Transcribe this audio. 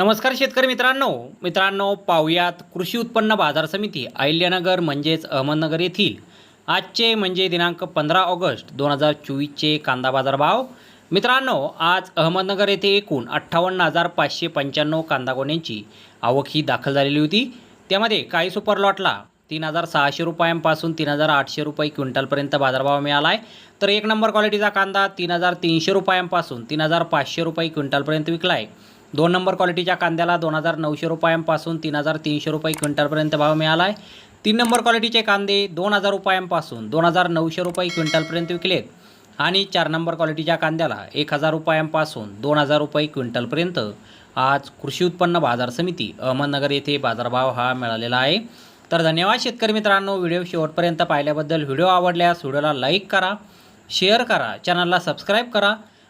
नमस्कार शेतकरी मित्रांनो. मित्रांनो पाहुयात कृषी उत्पन्न बाजार समिती अहिल्यानगर म्हणजेच अहमदनगर येथील. आजचे म्हणजे दिनांक पंधरा ऑगस्ट दोन हजार चोवीसचे कांदा बाजार भाव मित्रांनो आज अहमदनगर येथे एकूण अठ्ठावन्न हजार पाचशे पंच्याण्णव कांदा गोण्यांची आवक ही दाखल झालेली होती. त्यामध्ये काही सुपर लॉटला तीन हजार सहाशे रुपयांपासून तीन हजार आठशे रुपये क्विंटलपर्यंत बाजारभाव मिळाला आहे तर एक नंबर क्वालिटीचा कांदा तीन हजार तीनशे रुपयांपासून तीन हजार पाचशे रुपये क्विंटलपर्यंत विकला आहे दोन नंबर क्वालिटीच्या कांद्याला दोन हजार नऊशे रुपयांपासून तीन हजार तीनशे रुपये क्विंटलपर्यंत भाव मिळाला आहे. तीन नंबर क्वालिटीचे कांदे दोन हजार रुपयांपासून दोन हजार नऊशे रुपये क्विंटलपर्यंत विकलेत. आणि चार नंबर क्वालिटीच्या कांद्याला एक हजार रुपयांपासून दोन हजार रुपये क्विंटलपर्यंत आज कृषी उत्पन्न बाजार समिती अहमदनगर येथे बाजारभाव हा मिळालेला आहे. तर धन्यवाद शेतकरी मित्रांनो व्हिडिओ शेवटपर्यंत पाहिल्याबद्दल. व्हिडिओ आवडल्यास व्हिडिओला लाईक करा शेअर करा चॅनलला सबस्क्राईब करा.